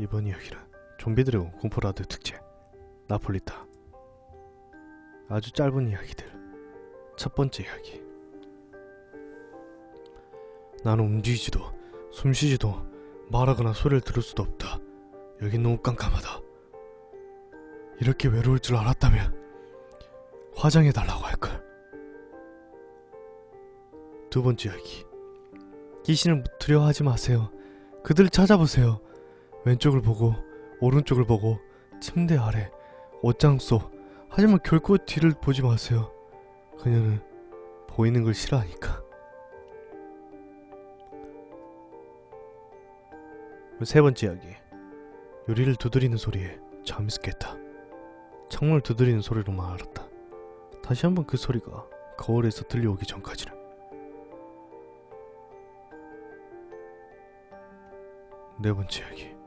이번 이야기는 좀비들의 공포라드 특집 나폴리타. 아주 짧은 이야기들. 첫 번째 이야기. 나는 움직이지도 숨쉬지도 말하거나 소리를 들을 수도 없다. 여긴 너무 깜깜하다. 이렇게 외로울 줄 알았다면 화장해달라고 할걸. 두 번째 이야기. 귀신을 두려워하지 마세요. 그들을 찾아보세요 왼쪽을 보고 오른쪽을 보고 침대 아래 옷장 속 하지만 결코 뒤를 보지 마세요. 그녀는 보이는 걸 싫어하니까. 세 번째 이야기. 유리를 두드리는 소리에 잠이 깼다. 창문을 두드리는 소리로만 알았다. 다시 한번 그 소리가 거울에서 들려오기 전까지는. 네 번째 이야기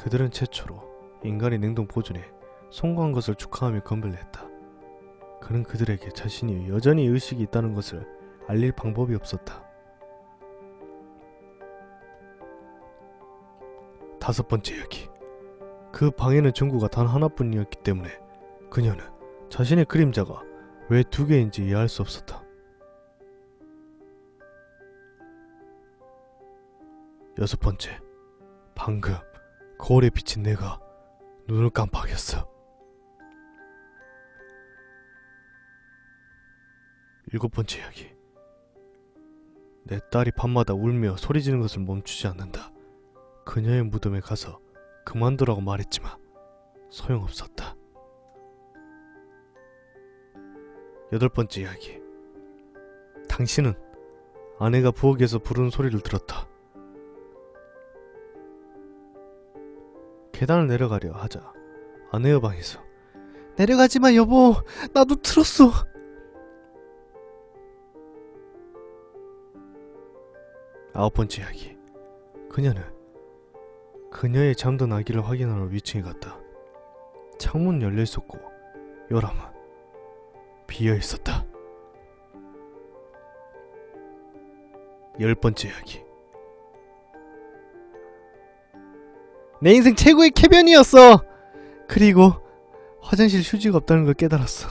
그들은 최초로 인간의 냉동 보존에 성공한 것을 축하하며 건배를 했다. 그는 그들에게 자신이 여전히 의식이 있다는 것을 알릴 방법이 없었다. 다섯 번째 이야기. 그 방에는 전구가 단 하나뿐이었기 때문에 그녀는 자신의 그림자가 왜 두 개인지 이해할 수 없었다. 여섯 번째. 방금 거울에 비친 내가 눈을 깜빡였어. 일곱 번째 이야기. 내 딸이 밤마다 울며 소리 지는 것을 멈추지 않는다. 그녀의 무덤에 가서 그만두라고 말했지만 소용없었다. 여덟 번째 이야기. 당신은 아내가 부엌에서 부르는 소리를 들었다. 계단을 내려가려 하자. 아내의 방에서. 내려가지마 여보. 나도 틀었어. 아홉 번째 이야기. 그녀는 그녀의 잠든 아기를 확인하러 위층에 갔다. 창문 열려 있었고 요람은 비어 있었다. 열 번째 이야기 내 인생 최고의 쾌변이었어. 그리고 화장실 휴지가 없다는 걸 깨달았어.